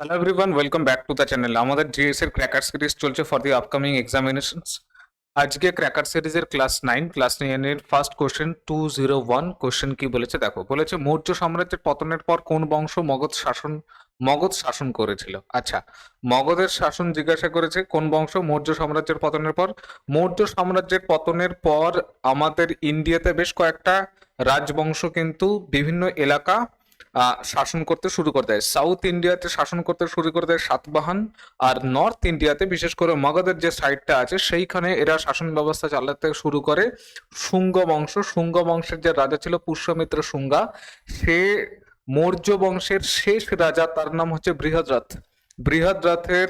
Hello everyone welcome back to the channel আমাদের GS এর cracker series চলছে for the upcoming examinations আজকে cracker সিরিজের ক্লাস নাইন ক্লাস নাইনের first question two zero one question কি বলেছে? দেখো, বলেছে, মৌর্য সাম্রাজ্যের পতনের পর কোন বংশ মগধ শাসন মগধ শাসন করেছিল? আচ্ছা মগধের শাসন জিজ্ঞাসা করেছে, কোন বংশ মৌর্য সাম্রাজ্যের পতনের পর? মৌর্য সাম্রাজ্যের পতনের পর আমাদের ইন্ডিয়াতে বেশ কয়েকটা রাজবংশ কিন্তু বিভিন্ন এলাকা শাসন করতে শুরু করে দেয়। সাউথ ইন্ডিয়াতে শাসন করতে শুরু করে দেয় সাতবাহন আর নর্থ ইন্ডিয়াতে বিশেষ করে মগধের যে সাইডটা আছে, সেইখানে এরা শাসন ব্যবস্থা চালাতে শুরু করে। শুঙ্গ বংশ, শুঙ্গ বংশের যে রাজা ছিল পুষ্যমিত্র শুঙ্গা, সে মৌর্য বংশের শেষ রাজা, তার নাম হচ্ছে বৃহদ্রথ। বৃহদ্রথের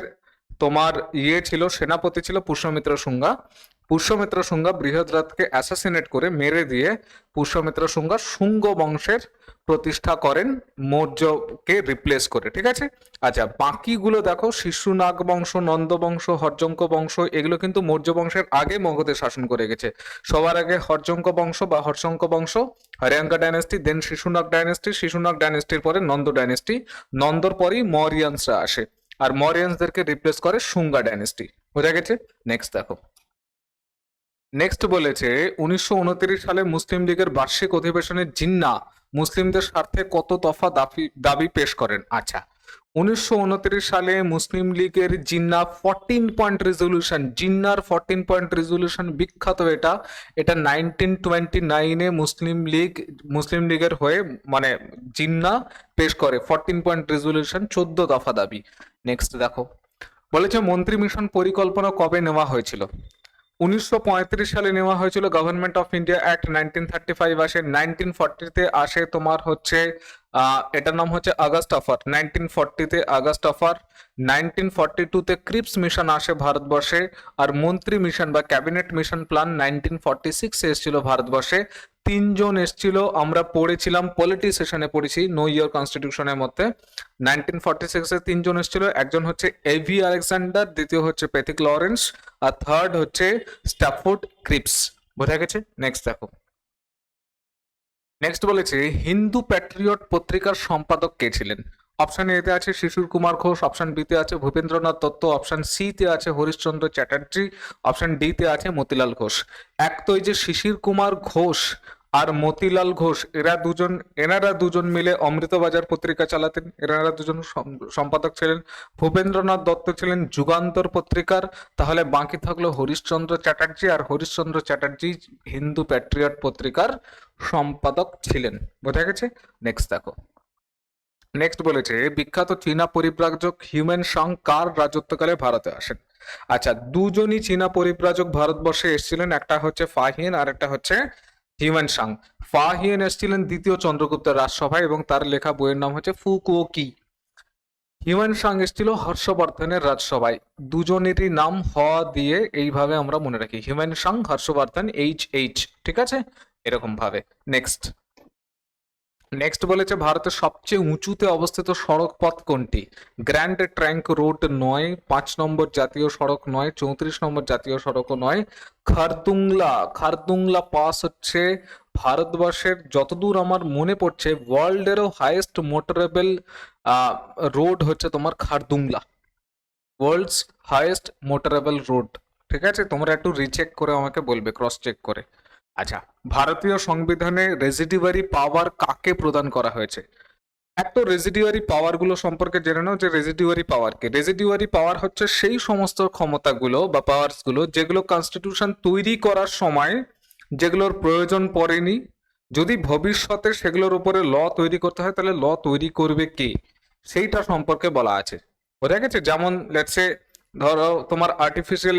তোমার ইয়ে ছিল, সেনাপতি ছিল পুষ্যমিত্র শুঙ্গা। পুষ্যমিত্র শুঙ্গা বৃহদ্রথকে অ্যাসাসিনেট করে মেরে দিয়ে পুষ্যমিত্র শুঙ্গা শুঙ্গ বংশের প্রতিষ্ঠা করেন, মৌর্যকে রিপ্লেস করে, ঠিক আছে? আচ্ছা বাকিগুলো দেখো শিশুনাগ বংশ নন্দ বংশ হরজঙ্ক বংশ, এগুলো কিন্তু মৌর্য বংশের আগে মগধে শাসন করে গেছে। সবার আগে হরজঙ্ক বংশ বা হর্ষঙ্ক বংশ, Haryanka dynasty then Shishunaga dynasty Shishunaga ডাইনেস্টির পরে নন্দ ডাইনেস্টি নন্দর পরেই মরিয়ান্সরা আসে। আর মরিয়ান্সদেরকে রিপ্লেস করে শুঙ্গা ডাইনেস্টি বোঝা গেছে? নেক্সট দেখো। নেক্সট বলেছে, উনিশশো উনত্রিশ সালে মুসলিম লীগের বার্ষিক অধিবেশনে জিন্না মুসলিমদের স্বার্থে কত দফা দাবি দাবি পেশ করেন? আচ্ছা উনিশশো উনত্রিশ সালে মুসলিম লীগের জিন্না ফোরটিন পয়েন্ট রেজলিউশন জিন্নার ফোরটিন পয়েন্ট রেজলিউশন বিখ্যাত এটা। এটা নাইনটিন টোয়েন্টি নাইনে মুসলিম লীগ, মুসলিম লীগের হয়ে মানে জিন্না পেশ করে ফোরটিন পয়েন্ট রেজলিউশন চোদ্দ দফা দাবি। নেক্সট দেখো, বলেছে মন্ত্রী মিশন পরিকল্পনা কবে নেওয়া হয়েছিল? উনিশশো পঁয়ত্রিশ সালে নেওয়া হয়েছিল government of India act nineteen thirty five আসে। নাইনটিন ফর্টিতে আসে তোমার হচ্ছে এটার নাম হচ্ছে আগস্ট অফার নাইনটিন ফর্টিতে আগস্ট অফার নাইনটিন ফর্টি টুতে ক্রিপস মিশন আসে ভারতবর্ষে। আর মন্ত্রী মিশন বা cabinet mission plan nineteen forty সিক্সে এসেছিল ভারতবর্ষে। তিনজন এসেছিল, আমরা পড়েছিলাম পলিটি সেশনে পড়েছি নো ইয়ার কনস্টিটিউশনের মধ্যে। নাইনটিন ফর্টি সিক্সে তিনজন এসেছিল, একজন হচ্ছে এভি আলেকজান্ডার দ্বিতীয় হচ্ছে পেথিক লরেন্স আর থার্ড হচ্ছে স্ট্যাফোর্ড ক্রিপস বোঝা গেছে? নেক্সট দেখো। নেক্সট বলেছে, হিন্দু প্যাট্রিয়ট পত্রিকার সম্পাদক কে ছিলেন? অপশন এতে আছে শিশির কুমার ঘোষ অপশন বিতে আছে ভূপেন্দ্রনাথ দত্ত অপশন সি তে আছে হরিশ্চন্দ্র চ্যাটার্জি অপশন ডি তে আছে মতিলাল ঘোষ। এক তো এই যে শিশির কুমার ঘোষ আর মতিলাল ঘোষ, এরা দুজন, এনারা দুজন মিলে অমৃতবাজার পত্রিকা চালাতেন। এনারা দুজন সম্পাদক ছিলেন, ভূপেন্দ্রনাথ দত্ত ছিলেন যুগান্তর পত্রিকার। তাহলে বাকি থাকল হরিশ্চন্দ্র চ্যাটার্জি আর হরিশ্চন্দ্র চ্যাটার্জি হিন্দু প্যাট্রিয়ট পত্রিকার সম্পাদক ছিলেন। বোঝা গেছে? নেক্সট দেখো। নেক্সট বলেছে, বিখ্যাত চীনা পরিব্রাজক হিউম্যান সাং কার রাজত্বকালে ভারতে আসেন? আচ্ছা দুজনই চীনা পরিব্রাজক ভারতবর্ষে এসেছিলেন, একটা হচ্ছে ফাহিন আর একটা হচ্ছে হিউম্যান সাং। ফা হিয়েন এসেছিলেন দ্বিতীয় চন্দ্রগুপ্তের রাজসভায় এবং তার লেখা বইয়ের নাম হচ্ছে ফুকুও কি। হিউম্যান সাং এসেছিল হর্ষবর্ধনের রাজসভায়। দুজনেরই নাম হ দিয়ে এইভাবে আমরা মনে রাখি। Hiuen Tsang, Harshavardhana, H H, ঠিক আছে? এরকম ভাবে নেক্সট নেক্সট বলেছে ভারতের সবচেয়ে উঁচুতে অবস্থিত সড়ক পথ কোনটি? গ্র্যান্ড ট্র্যাঙ্ক রোড নয়, পাঁচ নম্বর জাতীয় সড়ক নয়, চৌত্রিশ নম্বর জাতীয় সড়কও নয়। খারদুংলা খারদুংলা পাস হচ্ছে ভারতবর্ষের যতদূর আমার মনে পড়ছে ওয়ার্ল্ডেরও হাইয়েস্ট মোটরেবল রোড হচ্ছে তোমার Khardungla. World's highest motorable road ঠিক আছে? তোমরা একটু রিচেক করে আমাকে বলবে ক্রস চেক করে। আচ্ছা। ভারতীয় সংবিধানে রেজিডিভারি পাওয়ার কাকে প্রদান করা হয়েছে? এক তো রেজিডিউয়ারি পাওয়ারগুলো সম্পর্কে জেনে নাও যে রেজিডিউয়ারি পাওয়ার কি। রেজিডিউয়ারি পাওয়ার হচ্ছে সেই সমস্ত ক্ষমতাগুলো বা পাওয়ার্সগুলো যেগুলো কনস্টিটিউশন তৈরি করার সময় যেগুলোর প্রয়োজন পড়েনি। যদি ভবিষ্যতে সেগুলোর উপরে ল তৈরি করতে হয়, তাহলে ল তৈরি করবে কে? সেইটা সম্পর্কে বলা আছে। বোঝা গেছে? যেমন লেটসে ধরো তোমার আর্টিফিশিয়াল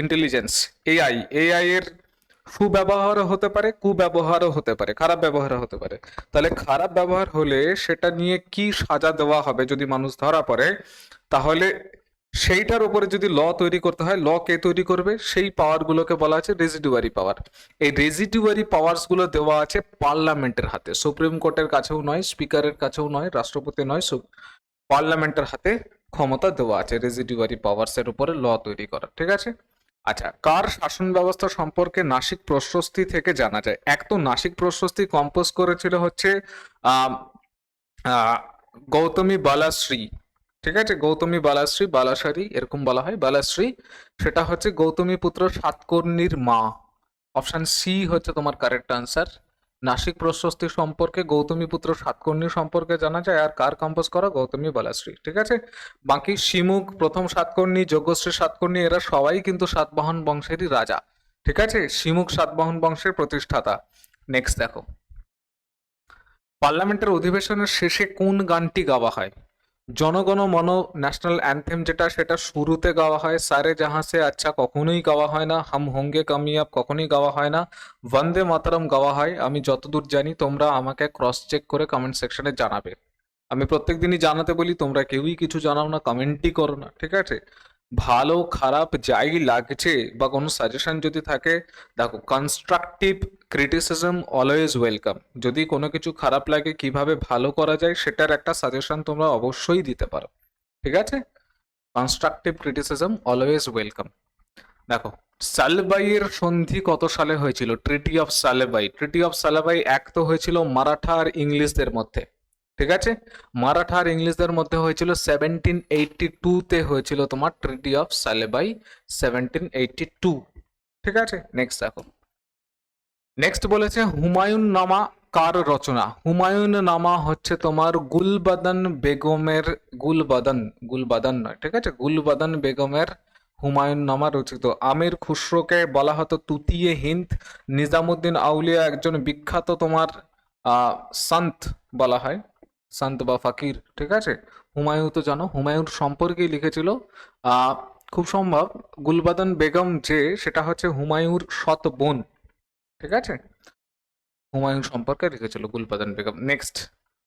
ইন্টেলিজেন্স এআই এআই এর সুব্যবহারও হতে পারে, কুব্যবহারও হতে পারে, খারাপ ব্যবহারও হতে পারে। তাহলে খারাপ ব্যবহার হলে সেটা নিয়ে কি সাজা দেওয়া হবে যদি মানুষ ধরা পড়ে? তাহলে সেইটার উপরে যদি ল তৈরি করতে হয়, ল কে তৈরি করবে? সেই পাওয়ার গুলোকে বলা আছে রেজিডুয়ারি পাওয়ার এই রেজিডুয়ারি পাওয়ার্সগুলো দেওয়া আছে পার্লামেন্টের হাতে। সুপ্রিম কোর্টের কাছেও নয়, স্পিকারের কাছেও নয়, রাষ্ট্রপতি নয় পার্লামেন্টের হাতে ক্ষমতা দেওয়া আছে রেজিডুয়ারি পাওয়ার্স এর উপরে ল তৈরি করার। ঠিক আছে? আচ্ছা কার শাসন ব্যবস্থা সম্পর্কে নাসিক প্রশস্তি থেকে জানা যায়? এক তো নাসিক প্রশস্তি কম্পোজ করেছিল হচ্ছে গৌতমী বালাশ্রী, ঠিক আছে? গৌতমী বালাশ্রী, বালাসারি, এরকম বলা হয়, বালাশ্রী, সেটা হচ্ছে গৌতমী পুত্র সাতকর্ণীর মা। অপশান সি হচ্ছে তোমার কারেক্ট আনসার নাসিক প্রশস্তি সম্পর্কে গৌতমী পুত্র সাতকর্ণী সম্পর্কে জানা যায়, আর কার কম্পোজ করা? গৌতমী বালাশ্রী, ঠিক আছে? বাকি শিমুক, প্রথম সাতকর্ণী যজ্ঞশ্রী সাতকর্ণী, এরা সবাই কিন্তু সাতবাহন বংশেরই রাজা, ঠিক আছে? শিমুক সাতবাহন বংশের প্রতিষ্ঠাতা। নেক্সট দেখো। পার্লামেন্টের অধিবেশনের শেষে কোন গানটি গাওয়া হয়? জনগণ মন ন্যাশনাল অ্যান্থেম যেটা, সেটা শুরুতে গাওয়া হয়। সারে জাহাঁ সে আচ্ছা কখনোই গাওয়া হয় না। হাম হোঙ্গে কামিয়াব কখনোই গাওয়া হয় না। বন্দে মাতারাম গাওয়া হয়। আমি যতদূর জানি তোমরা আমাকে ক্রস চেক করে কমেন্ট সেকশনে জানাবে। আমি প্রত্যেক দিনই জানাতে বলি, তোমরা কেউই কিছু জানাও না কমেন্টই করো না, ঠিক আছে? ভালো, খারাপ, যাই লাগছে বা কোনো সাজেশন যদি থাকে, দেখো কনস্ট্রাকটিভ ক্রিটিসিজম অলওয়েজ ওয়েলকাম যদি কোনো কিছু খারাপ লাগে, কীভাবে ভালো করা যায়, সেটার একটা সাজেশন তোমরা অবশ্যই দিতে পারো। ঠিক আছে? কনস্ট্রাকটিভ ক্রিটিসিজম অলওয়েজ ওয়েলকাম দেখো সালবাইয়ের সন্ধি কত সালে হয়েছিল? Treaty of Salbai treaty of Salbai এক তো হয়েছিল মারাঠা আর ইংলিশদের মধ্যে। ঠিক আছে? মারাঠা আর ইংলিশদের মধ্যে হয়েছিল সেভেন্টিন এইটটি টুতে হয়েছিল তোমার treaty of Salbai seventeen eighty two ঠিক আছে? নেক্সট দেখো। নেক্সট বলেছে হুমায়ুন নামা কার রচনা? হুমায়ুন নামা হচ্ছে তোমার গুলবদন বেগমের গুলবদন গুলবদন নয়, ঠিক আছে? গুলবদন বেগমের হুমায়ুন নামা রচিত। আমির খুসরোকে বলা হতো তুতিয়ে হিন্দ, নিজামুদ্দিন আউলিয়া একজন বিখ্যাত তোমার সন্ত বলা হয়। সন্ত বা ফাকির, ঠিক আছে? হুমায়ুন তো জানো, হুমায়ুন সম্পর্কেই লিখেছিল। খুব সম্ভব, গুলবাদন বেগম যে, সেটা হচ্ছে হুমায়ুর সৎ বোন, ঠিক আছে? হুমায়ুন সম্পর্কে লিখেছিল গুলবাদন বেগম। নেক্সট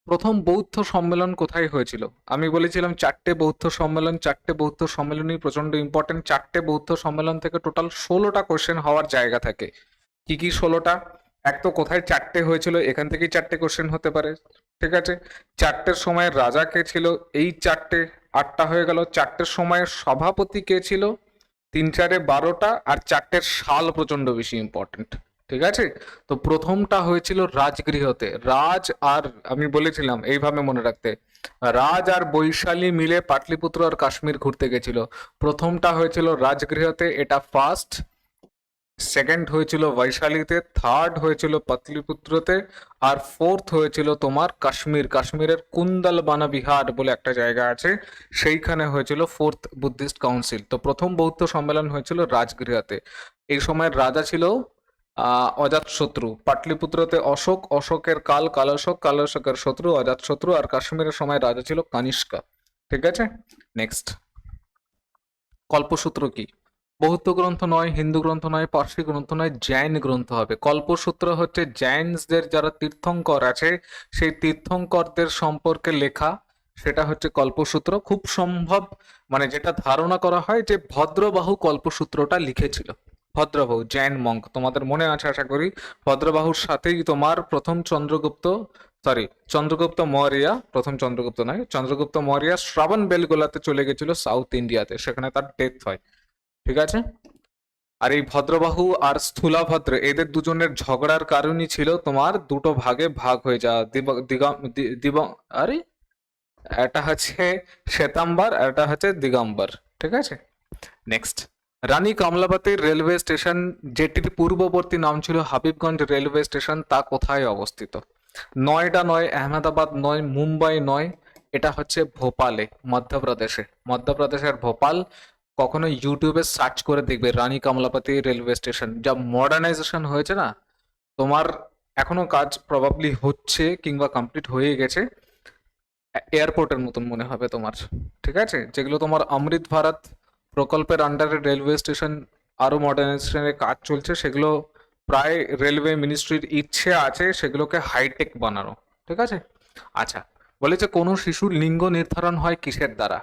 প্রথম বৌদ্ধ সম্মেলন কোথায় হয়েছিল? আমি বলেছিলাম চারটে বৌদ্ধ সম্মেলন, চারটে বৌদ্ধ সম্মেলনই প্রচণ্ড ইম্পর্টেন্ট চারটে বৌদ্ধ সম্মেলন থেকে টোটাল ষোলোটা কোশ্চেন হওয়ার জায়গা থাকে। কি কি ষোলোটা? এক তো কোথায় চারটে হয়েছিল? এখান থেকেই চারটে কোশ্চেন হতে পারে। ঠিক আছে? চারটের সময় রাজা কে ছিল? এই চারটে, আটটা হয়ে গেল। চারটের সময় সভাপতি কে ছিল? তিন চারে বারোটা আর চারটের সাল প্রচণ্ড বেশি ইম্পর্টেন্ট ঠিক আছে? তো প্রথমটা হয়েছিল রাজগৃহতে। রাজ আর, আমি বলেছিলাম এইভাবে মনে রাখতে, রাজ আর বৈশালী মিলে পাটলিপুত্র আর কাশ্মীর ঘুরতে গেছিল। প্রথমটা হয়েছিল রাজগৃহতে, এটা ফার্স্ট সেকেন্ড হয়েছিল বৈশালীতে থার্ড হয়েছিল পাতলিপুত্রতে, আর ফোর্থ হয়েছিল তোমার কাশ্মীর। কাশ্মীরের কুন্দলবানা বিহার বলে একটা জায়গা আছে, সেইখানে হয়েছিল ফোর্থ বুদ্ধিস্ট কাউন্সিল তো প্রথম বৌদ্ধ সম্মেলন হয়েছিল রাজগৃহতে। এই সময়ের রাজা ছিল অজাতশত্রু পাটলিপুত্রতে অশোক, অশোকের কাল কালশোক, কালশোকের শত্রু অজাতশত্রু আর কাশ্মীরের সময় রাজা ছিল কানিষ্কা। ঠিক আছে? নেক্সট কল্পসূত্র কি? বৌদ্ধ গ্রন্থ নয়, হিন্দু গ্রন্থ নয়, পার্সি গ্রন্থ নয়, জৈন গ্রন্থ হবে। কল্পসূত্র হচ্ছে জৈনসদের যারা তীর্থঙ্কর আছে, সেই তীর্থঙ্করদের সম্পর্কে লেখা, সেটা হচ্ছে কল্পসূত্র। খুব সম্ভব মানে যেটা ধারণা করা হয় যে ভদ্রবাহু কল্পসূত্রটা লিখেছিল। ভদ্রবাহু, জৈন মঙ্ক, তোমাদের মনে আছে আশা করি? ভদ্রবাহুর সাথেই তোমার প্রথম চন্দ্রগুপ্ত সরি চন্দ্রগুপ্ত মৌর্য, প্রথম চন্দ্রগুপ্ত নয়, চন্দ্রগুপ্ত মৌর্য শ্রাবণ বেলগোলাতে চলে গেছিল সাউথ ইন্ডিয়াতে, সেখানে তার ডেথ হয়। ঠিক আছে? আর এই ভদ্রবাহু আর স্থূলাভদ্র, এদের দুজনের ঝগড়ার কারণই ছিল তোমার দুটো ভাগে ভাগ হয়ে যাওয়া। দিব- দিগম, দি- দিব, আরে এটা হচ্ছে শ্বেতাম্বর এটা হচ্ছে দিগম্বর, ঠিক আছে? নেক্সট রানী কমলাবাতের রেলওয়ে স্টেশন, যেটির পূর্ববর্তী নাম ছিল হাবিবগঞ্জ রেলওয়ে স্টেশন, তা কোথায় অবস্থিত? নয়টা নয়, আহমেদাবাদ নয়, মুম্বাই নয়, এটা হচ্ছে ভোপালে, মধ্যপ্রদেশে। মধ্যপ্রদেশের ভোপাল কখনো ইউটিউবে সার্চ করে দেখবে রানী কমলাপতি রেলওয়ে স্টেশন যা মডার্নাইজেশন হয়েছে না, তোমার এখনও কাজ প্রবাবলি হচ্ছে কিংবা কমপ্লিট হয়ে গেছে। এয়ারপোর্টের মতন মনে হবে তোমার, ঠিক আছে? যেগুলো তোমার অমৃত ভারত প্রকল্পের আন্ডারে রেলওয়ে স্টেশন আরও মডার্নাইজেশনের কাজ চলছে, সেগুলো প্রায় রেলওয়ে মিনিস্ট্রির ইচ্ছে আছে সেগুলোকে হাইটেক বানানো, ঠিক আছে? আচ্ছা বলেছে কোনো শিশুর লিঙ্গ নির্ধারণ হয় কিসের দ্বারা?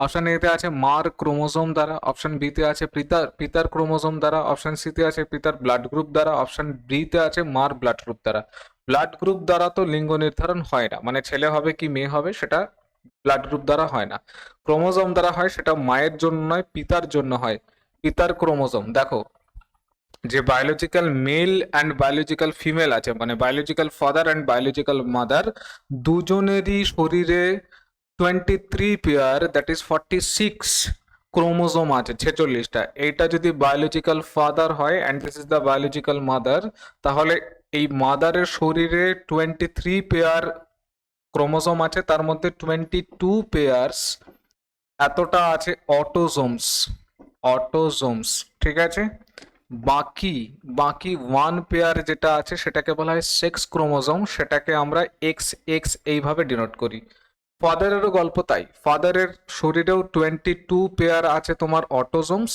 অপশন এতে আছে মার ক্রোমোজোম দ্বারা অপশন বিতে আছে পিতার পিতার ক্রোমোজোম দ্বারা অপশন সিতে আছে পিতার ব্লাড গ্রুপ দ্বারা অপশন বিতে আছে মার ব্লাড গ্রুপ দ্বারা। ব্লাড গ্রুপ দ্বারা তো লিঙ্গ নির্ধারণ হয় না মানে ছেলে হবে কি মেয়ে হবে সেটা ব্লাড গ্রুপ দ্বারা হয় না। ক্রোমোজোম দ্বারা হয় সেটা মায়ের জন্য নয়, পিতার জন্য হয়। পিতার ক্রোমোজোম, দেখো, যে biological male and biological female আছে মানে biological father and biological mother দুজনেরই শরীরে twenty pair that is forty six chromosome আছে, ছেচল্লিশটা। এইটা যদি বায়োলজিক্যাল ফাদার হয় and this is the biological mother তাহলে এই মাদারের শরীরে টোয়েন্টি থ্রি পেয়ার ক্রোমোজোম আছে, তার মধ্যে টোয়েন্টি টু পেয়ার্স এতটা আছে অটোজোমস অটোজোমস ঠিক আছে? বাকি বাকি ওয়ান পেয়ার যেটা আছে, সেটাকে বলা হয় সেক্স ক্রোমোজোম সেটাকে আমরা এক্স এক্স এইভাবে ডিনোট করি। ফাদারেরও গল্প তাই। ফাদারের শরীরেও টোয়েন্টি টু পেয়ার আছে তোমার অটোজোমস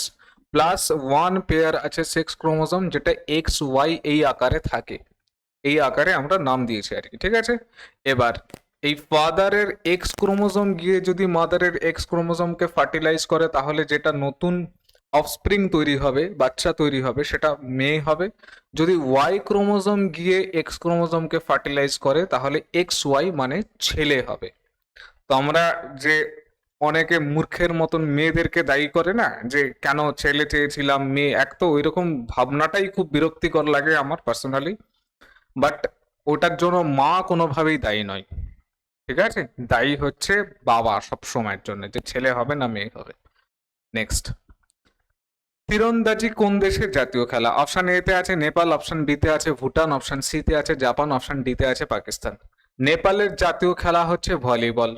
প্লাস ওয়ান পেয়ার আছে সেক্স ক্রোমোজোম যেটা এক্স ওয়াই এই আকারে থাকে। এই আকারে আমরা নাম দিয়েছি আর কি, ঠিক আছে? এবার, এই ফাদারের এক্স ক্রোমোজোম গিয়ে যদি মাদারের এক্স ক্রোমোজোমকে ফার্টিলাইজ করে, তাহলে যেটা নতুন অফস্প্রিং তৈরি হবে, বাচ্চা তৈরি হবে, সেটা মেয়ে হবে। যদি ওয়াই ক্রোমোজোম গিয়ে এক্স ক্রোমোজোমকে ফার্টিলাইজ করে, তাহলে এক্স ওয়াই মানে ছেলে হবে। তো আমরা যে অনেকে মূর্খের মতন মেয়েদেরকে দায়ী করে না, যে কেন ছেলে চেয়েছিলাম, মেয়ে, এক তো ওইরকম ভাবনাটাই খুব বিরক্তিকর লাগে আমার পার্সোনালি বাট ওটার জন্য মা কোনোভাবেই দায়ী নয়, ঠিক আছে? দায়ী হচ্ছে বাবা সব সময়ের জন্য, যে ছেলে হবে না মেয়ে হবে। নেক্সট তীরন্দাজি কোন দেশের জাতীয় খেলা? অপশন এতে আছে নেপাল অপশন বি তে আছে ভুটান অপশন সিতে আছে জাপান অপশন ডিতে আছে পাকিস্তান। নেপালের জাতীয় খেলা হচ্ছে ভলিবল।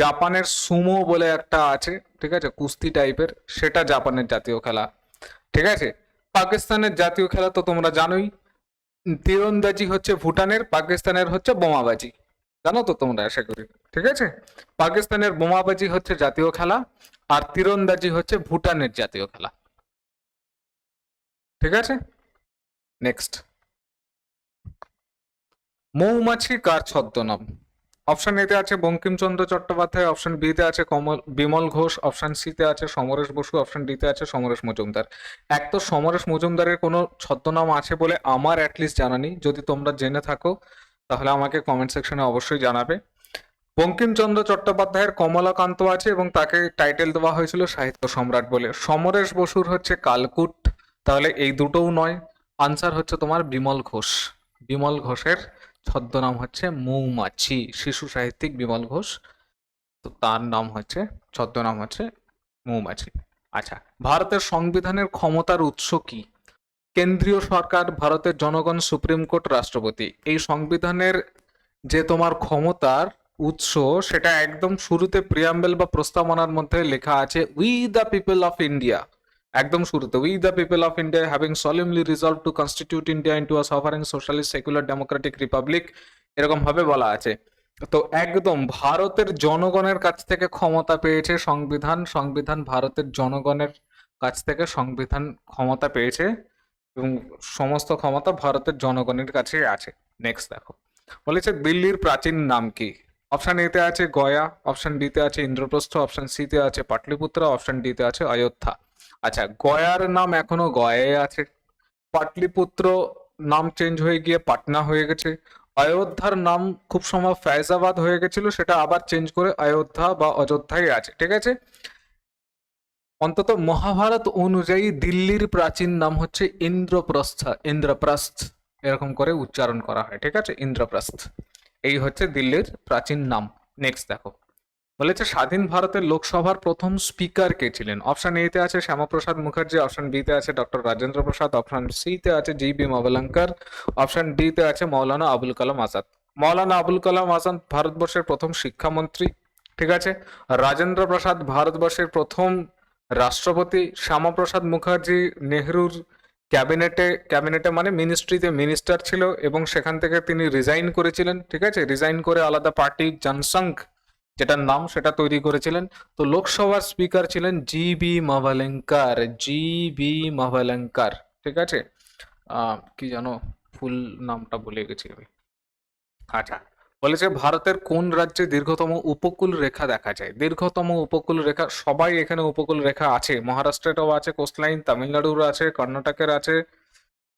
জাপানের সুমো বলে একটা আছে, ঠিক আছে? কুস্তি টাইপের সেটা জাপানের জাতীয় খেলা, ঠিক আছে? পাকিস্তানের জাতীয় খেলা তো তোমরা জানোই। তীরন্দাজি হচ্ছে ভুটানের, পাকিস্তানের হচ্ছে বোমাবাজি। জানো তো তোমরা, আশা করি, ঠিক আছে? পাকিস্তানের বোমাবাজি হচ্ছে জাতীয় খেলা, আর তীরন্দাজি হচ্ছে ভুটানের জাতীয় খেলা। ঠিক আছে? নেক্সট মৌমাছি কার ছদ্মনাম? অপশন এতে আছে বঙ্কিমচন্দ্র চট্টোপাধ্যায় অপশন বিতে আছে কমল, বিমল ঘোষ অপশন সি তে আছে সমরেশ বসু অপশন ডি তে আছে সমরেশ মজুমদার। এক তো সমরেশ মজুমদারের কোনো ছদ্মনাম আছে বলে আমার অ্যাটলিস্ট জানা নেই। যদি তোমরা জেনে থাকো, তাহলে আমাকে কমেন্ট সেকশনে অবশ্যই জানাবে। বঙ্কিমচন্দ্র চট্টোপাধ্যায়ের কমলাকান্ত আছে এবং তাকে টাইটেল দেওয়া হয়েছিল সাহিত্য সম্রাট বলে। সমরেশ বসুর হচ্ছে কালকুট, তাহলে এই দুটোও নয়। আনসার হচ্ছে তোমার বিমল ঘোষ। বিমল ঘোষের ছদ্মনাম হচ্ছে মৌমাছি, শিশু সাহিত্যিক বিমল ঘোষ। তো তার নাম হচ্ছে, ছদ্মনাম হচ্ছে মৌমাছি। আচ্ছা ভারতের সংবিধানের ক্ষমতার উৎস কি? কেন্দ্রীয় সরকার, ভারতের জনগণ, সুপ্রিম কোর্ট, রাষ্ট্রপতি। এই সংবিধানের যে তোমার ক্ষমতার উৎস, সেটা একদম শুরুতে প্রিয়াম্বেল বা প্রস্তাবনার মধ্যে লেখা আছে we the people of India একদম শুরুতে we the people of India having solemnly resolved to constitute India into a sovereign socialist secular democratic republic এরকম ভাবে বলা আছে। তো একদম ভারতের জনগণের কাছ থেকে ক্ষমতা পেয়েছে সংবিধান সংবিধান ভারতের জনগণের কাছ থেকে সংবিধান ক্ষমতা পেয়েছে এবং সমস্ত ক্ষমতা ভারতের জনগণের কাছে আছে। নেক্সট দেখো, বলেছে দিল্লির প্রাচীন নাম কি? অপশন এতে আছে গয়া অপশন বি তে আছে ইন্দ্রপ্রস্থ অপশন সিতে আছে পাটলিপুত্র অপশন ডিতে আছে অযোধ্যা। আচ্ছা গয়ার নাম এখনও গয়ায় আছে। পাটলিপুত্র নাম চেঞ্জ হয়ে গিয়ে পাটনা হয়ে গেছে। অযোধ্যার নাম খুব সময় ফৈজাবাদ হয়ে গেছিল, সেটা আবার চেঞ্জ করে অযোধ্যা বা অযোধ্যায় আছে, ঠিক আছে? অন্তত মহাভারত অনুযায়ী দিল্লির প্রাচীন নাম হচ্ছে ইন্দ্রপ্রস্থ ইন্দ্রপ্রস্থ, এরকম করে উচ্চারণ করা হয়, ঠিক আছে? ইন্দ্রপ্রস্থ, এই হচ্ছে দিল্লির প্রাচীন নাম। নেক্সট দেখো। বলেছে স্বাধীন ভারতের লোকসভার প্রথম স্পিকার কে ছিলেন? অপশন এ তে আছে শ্যামাপ্রসাদ মুখার্জি অপশন বি তে আছে doctor Rajendra Prasad option C তে আছে G B Mavalankar option D তে আছে মৌলানা আবুল কালাম আজাদ। মৌলানা আবুল কালাম আজাদ ভারতবর্ষের প্রথম শিক্ষামন্ত্রী, ঠিক আছে? রাজেন্দ্র প্রসাদ ভারতবর্ষের প্রথম রাষ্ট্রপতি, শ্যামাপ্রসাদ মুখার্জি নেহরুর ক্যাবিনেটে ক্যাবিনেটে মানে মিনিস্ট্রিতে মিনিস্টার ছিল এবং সেখান থেকে তিনি রিজাইন করেছিলেন, ঠিক আছে? রিজাইন করে আলাদা পার্টি জনসংঘ যেটার নাম সেটা তৈরি করেছিলেন। তো লোকসভার স্পিকার ছিলেন জি বি মাভালেঙ্কার, জি বি মাভালেঙ্কার, ঠিক আছে? কি জানো ফুল নামটা বলে গেছি আমি। আচ্ছা বলেছে ভারতের কোন রাজ্যে দীর্ঘতম উপকূল রেখা দেখা যায়? দীর্ঘতম উপকূল রেখা, সবাই এখানে উপকূল রেখা আছে। মহারাষ্ট্রেরও আছে, কোস্টলাইন, তামিলনাড়ুর আছে, কর্ণাটকের আছে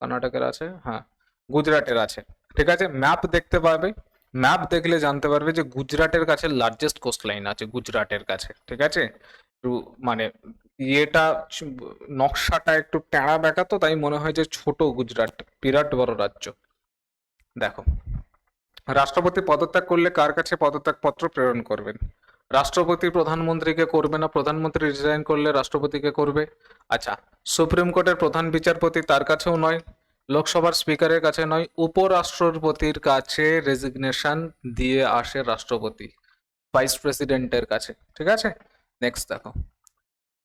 কর্ণাটকের আছে হ্যাঁ গুজরাটের আছে। ঠিক আছে? ম্যাপ দেখতে পাবে ম্যাপ দেখলে জানতে পারবে যে গুজরাটের কাছে লার্জেস্ট কোস্টলাইন আছে, গুজরাটের কাছে, ঠিক আছে? মানে ইয়েটা নকশাটা একটু টেঁড়া বেঁকা তো, তাই মনে হয় যে ছোট গুজরাট, বিরাট বড় রাজ্য। দেখো, রাষ্ট্রপতি পদত্যাগ করলে কার কাছে পদত্যাগ পত্র প্রেরণ করবেন? রাষ্ট্রপতি প্রধানমন্ত্রীকে করবে না? প্রধানমন্ত্রী রিজাইন করলে রাষ্ট্রপতিকে করবে? আচ্ছা সুপ্রিম কোর্টের প্রধান বিচারপতি তার কাছেও নয়। লোকসভার স্পিকারের কাছে নয়, উপরাষ্ট্রপতির কাছে রেজিগনেশন দিয়ে আসে রাষ্ট্রপতি ভাইস প্রেসিডেন্টের কাছে। ঠিক আছে? নেক্সট দেখো।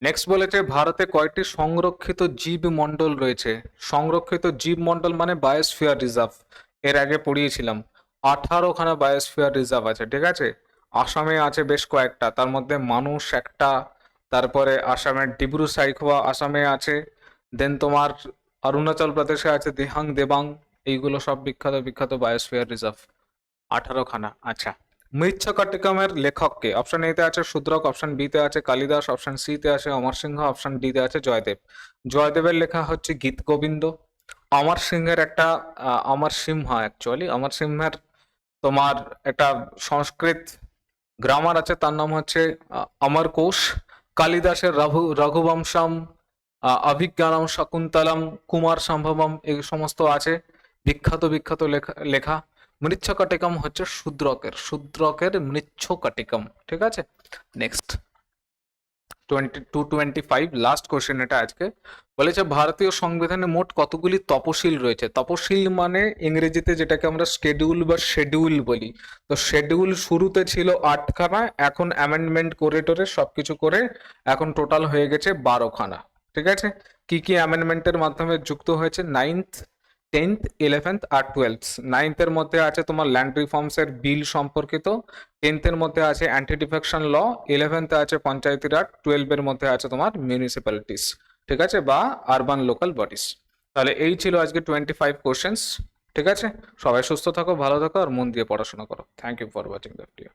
নেক্সট বলেছে, ভারতে কয়টি সংরক্ষিত জীব মণ্ডল রয়েছে। সংরক্ষিত জীব মণ্ডল মানে বায়োস্ফিয়ার রিজার্ভ এর আগে পড়িয়েছিলাম, আঠারোখানা বায়োস্ফিয়ার রিজার্ভ আছে, ঠিক আছে? আসামে আছে বেশ কয়েকটা, তার মধ্যে মানুষ একটা, তারপরে আসামের ডিব্রু সাইখোয়া আসামে আছে দেন তোমার অরুণাচল প্রদেশে আছে দেহাং, দেবাং, এইগুলো সব বিখ্যাত বিখ্যাত বায়োস্ফিয়ার রিজার্ভ আঠারোখানা আচ্ছা। মৃচ্ছকটিকমের লেখককে অপশন এতে আছে শূদ্রক অপশন বিতে আছে কালিদাস অপশন সি তে আছে অমর সিংহ অপশন ডি তে আছে জয়দেব। জয়দেবের লেখা হচ্ছে গীত গোবিন্দ। অমর সিংহের একটা অমর সিংহ অ্যাকচুয়ালি অমর সিংহের তোমার একটা সংস্কৃত গ্রামার আছে, তার নাম হচ্ছে অমর কোষ। কালিদাসের রঘু, রঘুবংশম অভিজ্ঞানম শকুন্তলম, কুমার সম্ভবম, এই সমস্ত আছে। বিখ্যাত বিখ্যাত লেখা লেখা। মৃচ্ছকটিকম হচ্ছে শূদ্রকের শূদ্রকের মৃচ্ছকটিকম, ঠিক আছে? Next twenty two twenty five last question এটা আজকে। বলেছে, ভারতীয় সংবিধানে মোট কতগুলি তপশিল রয়েছে? তপশিল মানে ইংরেজিতে যেটাকে আমরা স্কেডিউল বা শেডিউল বলি। তো শেডিউল শুরুতে ছিল আটখানা, এখন অ্যামেন্ডমেন্ট করে টোরে সবকিছু করে এখন টোটাল হয়ে গেছে বারোখানা। ঠিক আছে? কি কি অ্যামেন্ডমেন্টের মাধ্যমে যুক্ত হয়েছে? নাইনথ টেন্থ ইলেভেন্থ আর টুয়েলথ নাইনথের মধ্যে আছে তোমার ল্যান্ড রিফর্মস এর বিল সম্পর্কিত। টেন্থের মধ্যে আছে অ্যান্টি ডিফেকশন ল ইলেভেন্থে আছে পঞ্চায়েতি রাজ টুয়েলভের মধ্যে আছে তোমার মিউনিসিপ্যালিটিস ঠিক আছে? বা আরবান লোকাল বডিস তাহলে এই ছিল আজকে টোয়েন্টি ফাইভ কোশ্চেন্স ঠিক আছে? সবাই সুস্থ থাকো, ভালো থাকো, আর মন দিয়ে পড়াশোনা করো। Thank you for watching the video